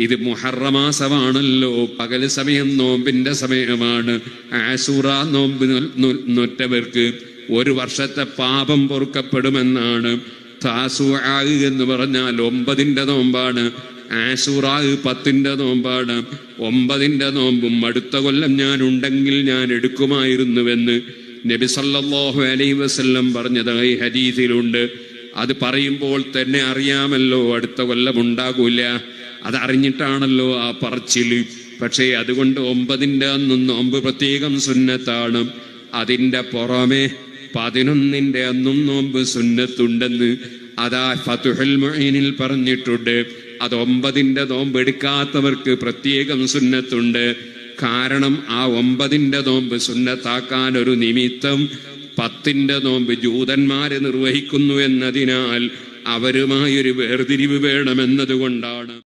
ഇത് മുഹറമാസമാണല്ലോ പകൽ സമയം നോമ്പിന്റെ സമയമാണ്. ആസൂറ നോമ്പ് നൊറ്റവർക്ക് ഒരു വർഷത്തെ പാപം പൊറുക്കപ്പെടുമെന്നാണ്. എന്ന് പറഞ്ഞാൽ ഒമ്പതിന്റെ നോമ്പാണ്. ആസുറാഹ് പത്തിന്റെ നോമ്പാണ്. ഒമ്പതിന്റെ നോമ്പും അടുത്ത കൊല്ലം ഞാൻ ഉണ്ടെങ്കിൽ ഞാൻ എടുക്കുമായിരുന്നുവെന്ന് നബി സല്ലല്ലാഹു അലൈഹി വസല്ലം പറഞ്ഞതായി ഹദീസിലുണ്ട്. അത് പറയുമ്പോൾ തന്നെ അറിയാമല്ലോ അടുത്ത കൊല്ലം ഉണ്ടാകൂല. അതറിഞ്ഞിട്ടാണല്ലോ ആ പറച്ചിൽ പക്ഷേ അതുകൊണ്ട് ഒമ്പതിന്റെ അന്ന് നോമ്പ് പ്രത്യേകം സുന്നത്താണ്. അതിന്റെ പുറമെ പതിനൊന്നിന്റെ അന്നും നോമ്പ് സുന്നത്തുണ്ടെന്ന് അതാ ഫതുഹൽ മൊയ്നിൽ പറഞ്ഞിട്ടുണ്ട്. അത് ഒമ്പതിന്റെ നോമ്പ് എടുക്കാത്തവർക്ക് പ്രത്യേകം സുന്നത്തുണ്ട്. കാരണം ആ ഒമ്പതിന്റെ നോമ്പ് സുന്നത്താക്കാൻ ഒരു നിമിത്തം പത്തിന്റെ നോമ്പ് ജൂതന്മാരെ നിർവഹിക്കുന്നു എന്നതിനാൽ അവരുമായൊരു വേർതിരിവ് വേണമെന്നതുകൊണ്ടാണ്.